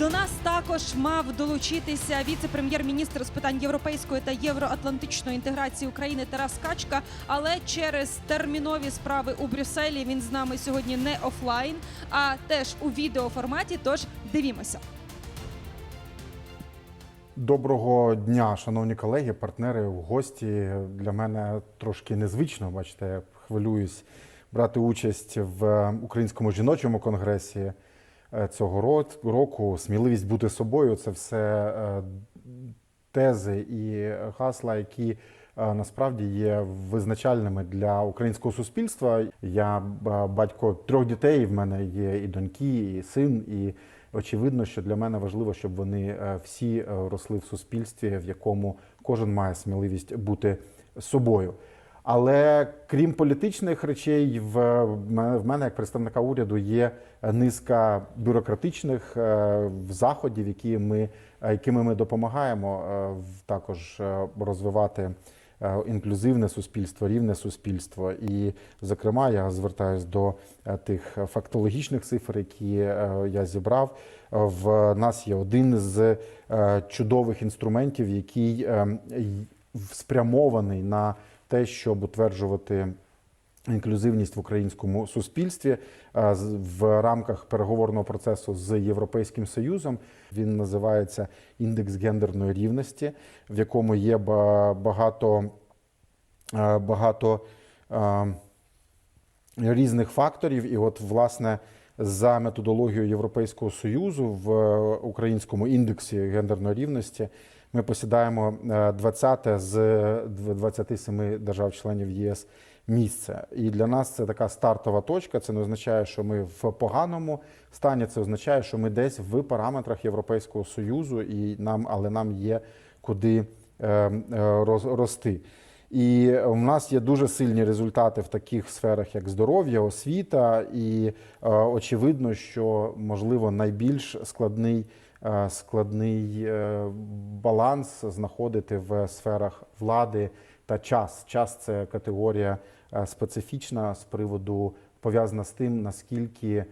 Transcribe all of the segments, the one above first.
До нас також мав долучитися віце-прем'єр-міністр з питань європейської та євроатлантичної інтеграції України Тарас Качка. Але через термінові справи у Брюсселі він з нами сьогодні не офлайн, а теж у відеоформаті. Тож дивімося. Доброго дня, шановні колеги, партнери, гості. Для мене трошки незвично, бачите, я хвилююсь брати участь в українському жіночому конгресі е, цього року. Сміливість бути собою це все е, тези і гасла, які е, насправді є визначальними для українського суспільства. Я е, батько трьох дітей. В мене є і доньки, і син, і очевидно, що для мене важливо, щоб вони е, всі е, росли в суспільстві, в якому кожен має сміливість бути собою. Але крім політичних речей, в мене, як представника уряду є низка бюрократичних е, заходів, які ми, якими ми допомагаємо е, також е, розвивати інклюзивне суспільство, рівне суспільство. І, зокрема, я звертаюся до тих фактологічних цифр, які я зібрав. В нас є один з чудових інструментів, який е, спрямований на те, щоб утверджувати інклюзивність в українському суспільстві в рамках переговорного процесу з Європейським Союзом. Він називається індекс гендерної рівності, в якому є багато, багато різних факторів. І, от, власне, за методологією Європейського союзу в е, українському індексі гендерної рівності ми посідаємо е, 20 з 27 держав-членів ЄС місце. І для нас це така стартова точка. Це не означає, що ми в поганому стані. Це означає, що ми десь в параметрах Європейського союзу, і нам, але нам є куди е, е, рости. І в нас є дуже сильні результати в таких сферах, як здоров'я, освіта, і е, очевидно, що можливо найбільш складний, е, складний е, баланс знаходити в сферах влади та час. Час це категорія е, специфічна з приводу пов'язана з тим, наскільки е,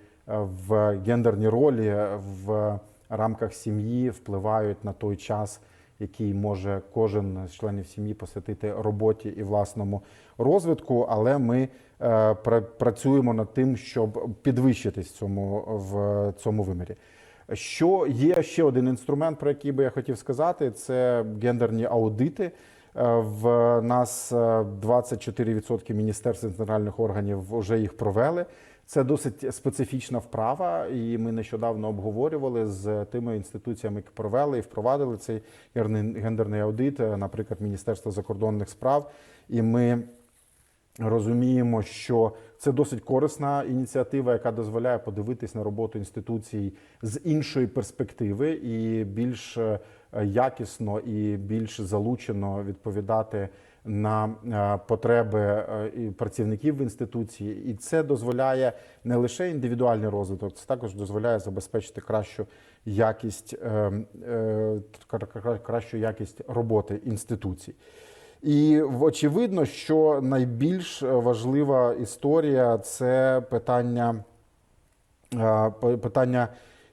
в гендерні ролі в рамках сім'ї впливають на той час який може кожен з членів сім'ї посвятити роботі і власному розвитку. Але ми е, працюємо над тим, щоб підвищитись цьому в цьому вимірі. Що є ще один інструмент, про який би я хотів сказати, це гендерні аудити. Е, В нас е, 24% міністерств і центральних органів вже їх провели. Це досить специфічна вправа, і ми нещодавно обговорювали з тими інституціями, які провели і впровадили цей гендерний- гендерний аудит, е, наприклад, Міністерство закордонних справ. І ми розуміємо, що це досить корисна ініціатива, яка дозволяє подивитись на роботу інституцій з іншої перспективи і більш е, якісно і більш залучено відповідати на е, потреби е, працівників в інституції, і це дозволяє не лише індивідуальний розвиток, це також дозволяє забезпечити кращу якість е, е, кра- кращу якість роботи інституцій. І очевидно, що найбільш е, важлива історія це питання, е, питання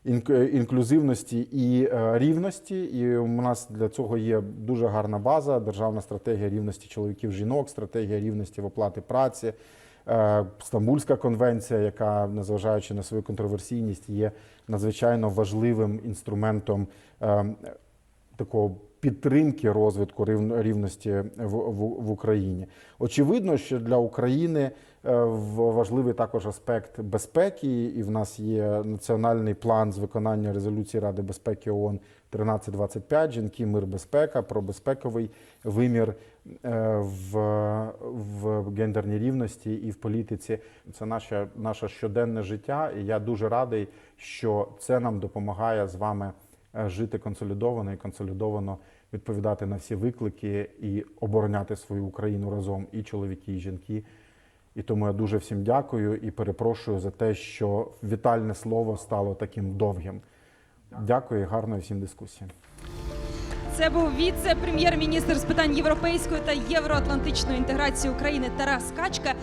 інк- інклюзивності і е, рівності. І у нас для цього є дуже гарна база: державна стратегія рівності чоловіків жінок, стратегія рівності в оплаті праці. е, Стамбульська конвенція, яка, незважаючи на свою контроверсійність, є надзвичайно важливим інструментом е, такого підтримки розвитку рівн- рівності в, Україні. Очевидно, що для України е, важливий також аспект безпеки, і в нас є національний план з виконання резолюції Ради безпеки ООН 1325 жінки, мир, безпека про безпековий вимір е, в, в гендерній рівності і в політиці. Це наше, наше щоденне життя, і я дуже радий, що це нам допомагає з вами жити консолідовано і консолідовано відповідати на всі виклики і обороняти свою Україну разом і чоловіки, і жінки. І тому я дуже всім дякую і перепрошую за те, що вітальне слово стало таким довгим. Дякую і гарної всім дискусії. Це був віце-прем'єр-міністр з питань європейської та євроатлантичної інтеграції України Тарас Качка.